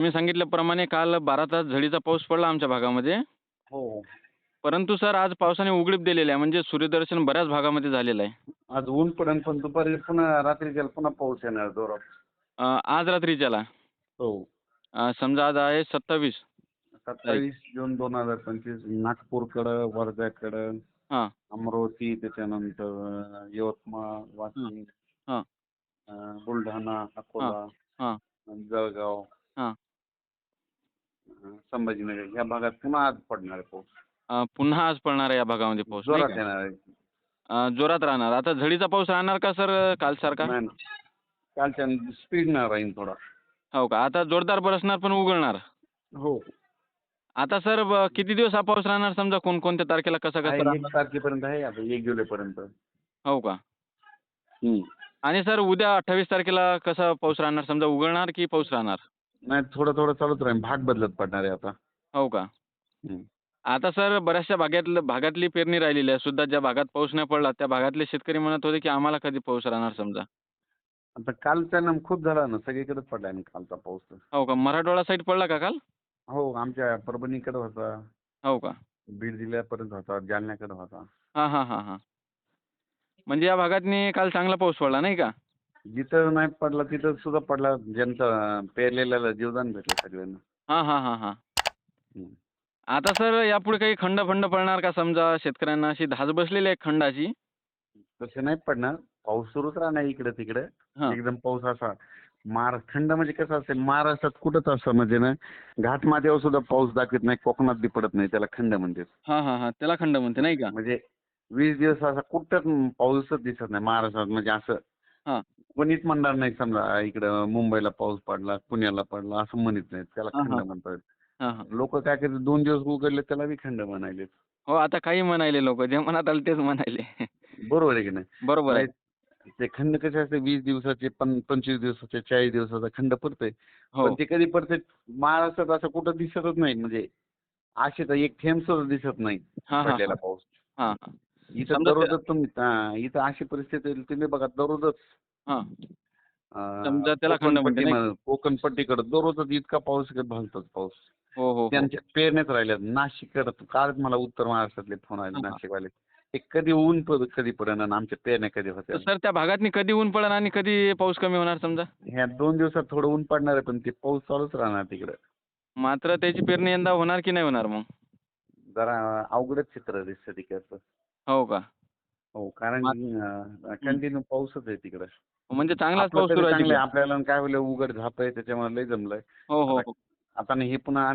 तुम्ही सांगितल्याप्रमाणे काल बारा तास झडीचा पाऊस पडला आमच्या भागामध्ये. हो परंतु सर आज पावसाने उघडीप दिलेली आहे. म्हणजे सूर्यदर्शन बऱ्याच भागामध्ये झालेलं आहे. आज ऊन पडेल पण दुपारी पुन्हा रात्रीच्या पुन्हा पाऊस येणार जोरात. अं, आज रात्रीच्याला? हो. अं, समजा आज आहे सत्तावीस. सत्तावीस जून दोन हजार पंचवीस नागपूरकडं वर्ध्याकडं हां. अमरावती त्याच्यानंतर यवतमाळ वाशिम हां. अं, बुलढाणा अकोला हां. जळगाव हां. संभाजीनगर ह्या भागात पुन्हा आज पडणार आहे पाऊस. अं, पुन्हा आज पडणार आहे या भागामध्ये पाऊस नाही जोरात का? येणार आहे. अं, जोरात राहणार. आता झडीचा पाऊस राहणार का सर कालसारखा? नाही ना. कालच्या स्पीड न राहील थोडा. हो का? आता जोरदार बरसणार पण उघडणार? हो. आता सर ब- किती दिवस हा पाऊस राहणार? समजा कोणकोणत्या तारखेला कसा आहे, कसा एक राहणार? तारखेपर्यंत आहे आता एक जुलैपर्यंत. हो का? आणि सर उद्या अठ्ठावीस तारखेला कसा पाऊस राहणार? समजा उघडणार की पाऊस राहणार? नाही थोडं थोडं चालूच राहील भाग बदलत पडणार आहे आता. हो का? हम्म. आता सर बऱ्याचशा भागातलं भागातली पेरणी राहिलेली आहे. सुद्धा ज्या भागात पाऊस नाही पडला त्या भागातले शेतकरी म्हणत होते की आम्हाला कधी पाऊस राहणार समजा. आता कालचा ना खूप झाला ना सगळीकडेच पडला ना कालचा पाऊस तर. हो का? मराठवाडा साईड पडला का काल? हो आमच्या परभणीकडे होता. हो का? बीड जिल्ह्यापर्यंत होता जालन्याकडे होता. हां हां हां हां. म्हणजे या भागातनी काल चांगला पाऊस पडला नाही का? जिथं नाही पडला तिथं सुद्धा पडला ज्यांचं पेरलेल्याला जीवदान भेटलं सगळ्यांना. हां हां हां हां. हम्म. आता सर यापुढे काही खंड फंड पडणार का समजा शेतकऱ्यांना? अशी धाज बसलेली आहे खंडाची. तसे नाही पडणार. पाऊस सुरूच राहणार इकडे तिकडे. हां. एकदम पाऊस असा. महाराष्ट्र थंड म्हणजे कसं असेल महाराष्ट्रात कुठंच असं म्हणजे ना घाट माथ्यावर सुद्धा पाऊस दाखवत नाही कोकणात बी पडत नाही त्याला खंड म्हणते हां हां हां. त्याला खंड म्हणते नाही का? म्हणजे वीस दिवस असा कुठंच पाऊसच दिसत नाही महाराष्ट्रात. म्हणजे असं. हां. कोणीच म्हणणार नाही समजा इकडं मुंबईला पाऊस पडला पुण्याला पडला असं म्हणत नाहीत. त्याला खंड. म्हणतात. हां लोक काय करतात दोन दिवस उघडले त्याला बी खंड म्हणायले हो आता काही म्हणायले लोक जे मनात आलं तेच म्हणायले. बरोबर आहे की नाही? बरोबर आहे. ते खंड कसे असते वीस दिवसाचे पंचवीस दिवसाचे चाळीस दिवसाचा खंड पडते हो. पण ते कधी पडते महाराष्ट्रात असं कुठं दिसतच नाही. म्हणजे असे तर एक थेंब सुद्धा दिसत नाही हां हां. पडलेला पाऊस. हां हां. इथं समजा दररोजच तुम्ही हा, इथं अशी परिस्थिती आहे, तुम्ही बघा दररोजच हां. समजा त्याला खंड म्हणते कोकणपट्टी नाही म्हण- कोकणपट्टीकडे दररोजच इतका पाऊस इकडे भालतोच पाऊस. हो हो हो. त्यांच्या पेरण्यात राहिल्यात नाशिककडे कालच मला उत्तर महाराष्ट्रातले फोन आले हां. नाशिकवाले. ते कधी ऊन पड कधी पडेना आणि आमच्या पेरण्या कधी होत्या? तर सर त्या भागातनी कधी ऊन पडणार आणि कधी पाऊस कमी होणार समजा? ह्या दोन दिवसात थोडं ऊन पडणार आहे पण ते पाऊस चालूच राहणार तिकडे. मात्र त्याची पेरणी यंदा होणार की नाही होणार मग? जरा अवघडच चित्र दिसतं तिकडचं. हो का? हो कारण कंटिन्यू पाऊसच आहे तिकडे. म्हणजे चांगलाच पाऊस सुरू आहे. आपल्याला काय होईल उघड झाप आहे त्याच्यामुळे लय जमलंय. हो हो हो. आता नाही हे पुन्हा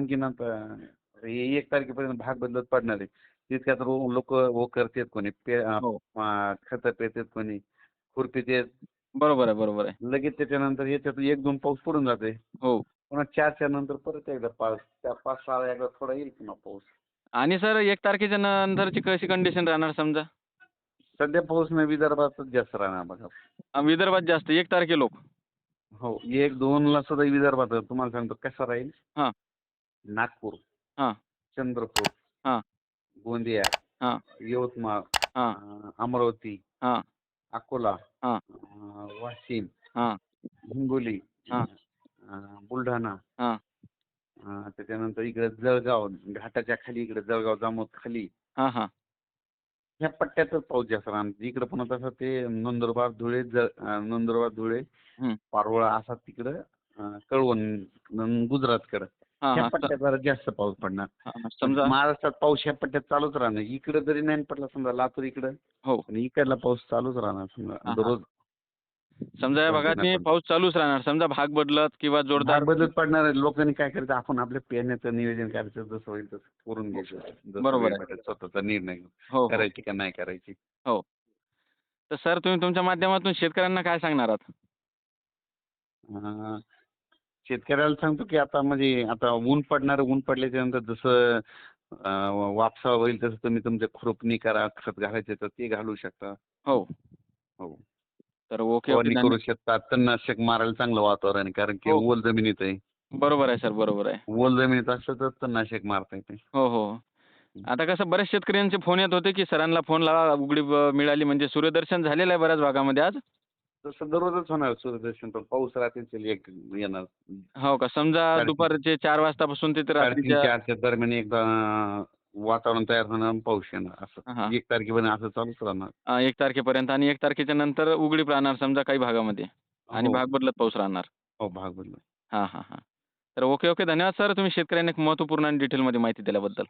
हे एक तारखेपर्यंत भाग बदलत पडणार आहे. तितक्यात लोक वो करतात कोणी हो. खत पेतात कोणी खुरपी देत. बरोबर आहे बरोबर आहे. लगेच त्याच्यानंतर याच्यात एक दोन पाऊस पडून जाते. हो. पुन्हा चारच्या नंतर परत एकदा पाऊस त्या पाच सहा एकदा थोडा येईल पुन्हा पाऊस. आणि सर एक तारखेच्या नंतरची कशी कंडिशन राहणार समजा? सध्या पाऊस नाही विदर्भातच जास्त राहणार बघा. अं, विदर्भात जास्त एक तारखे लोक. हो एक दोन ला सुद्धा विदर्भात तुम्हाला सांगतो कसा राहील? हां. नागपूर हां. चंद्रपूर हां. गोंदिया हां. यवतमाळ हां. अं, अमरावती हां. अकोला हां. अं, वाशिम हां. हिंगोली हां. अं, बुलढाणा हां. त्याच्यानंतर इकडे जळगाव घाटाच्या खाली इकडे जळगाव जामोद खाली. हां हां. ह्या पट्ट्यातच पाऊस जास्त राहणार. इकडे पुन्हा तसं ते नंदुरबार धुळे नंदुरबार धुळे. पारोळा असा तिकडं कळवण गुजरातकडं. ह्या पट्ट्यात जरा जास्त पाऊस पडणार. समजा महाराष्ट्रात पाऊस ह्या पट्ट्यात चालूच राहणार. इकडे जरी नाही पडला समजा लातूर इकडं हो. पण इकडला पाऊस चालूच राहणार समजा. दररोज समजा या भागात. पाऊस चालूच राहणार. समजा भाग बदलत किंवा जोरदार भाग बदलत पडणार आहे. लोकांनी काय करायचं? आपण आपल्या पेरण्याचं नियोजन करायचं. जसं होईल तसं करून घ्यायचं. बरोबर स्वतःचा निर्णय. हो हो. करायची का नाही करायची. हो. तर सर तुम्ही तुमच्या माध्यमातून शेतकऱ्यांना काय सांगणार आहात? शेतकऱ्याला सांगतो की आता म्हणजे आता ऊन पडणार. ऊन पडल्याच्या नंतर जसं वापसा होईल तसं तुम्ही तुमच्या खुरपणी करा खत घालायचे तर ते घालू शकता. हो. हो. तर ओके फवारणी करू शकता तणनाशक मारायला चांगलं वातावरण आहे कारण की हो. ओल जमिनीत आहे. बरोबर आहे सर. बरोबर आहे. ओल जमिनीत असलं तर तणनाशक मारता येते. हो हो. आता कसं बऱ्याच शेतकऱ्यांचे फोन येत होते की सरांना फोन लावा उघडी मिळाली म्हणजे सूर्यदर्शन झालेलं आहे बऱ्याच भागामध्ये आज? तसं दररोजच होणार सूर्यदर्शन पण पाऊस रात्रीचे एक येणार. हो का? समजा साडेतीन. दुपारचे चार वाजतापासून ते तर साडेतीन रात्रीच्या चारच्या दरम्यान एकदा वातावरण तयार होणार आणि पाऊस येणार हा. असं एक तारखेपर्यंत असं चालूच राहणार. अं, एक तारखेपर्यंत आणि एक तारखेच्या नंतर उघडीप राहणार समजा काही भागामध्ये आणि हो. भाग बदलत पाऊस राहणार. हो भाग बदल हां हां हां. तर ओके ओके. धन्यवाद सर. तुम्ही शेतकऱ्यांना एक महत्त्वपूर्ण आणि डिटेलमध्ये माहिती दिल्याबद्दल.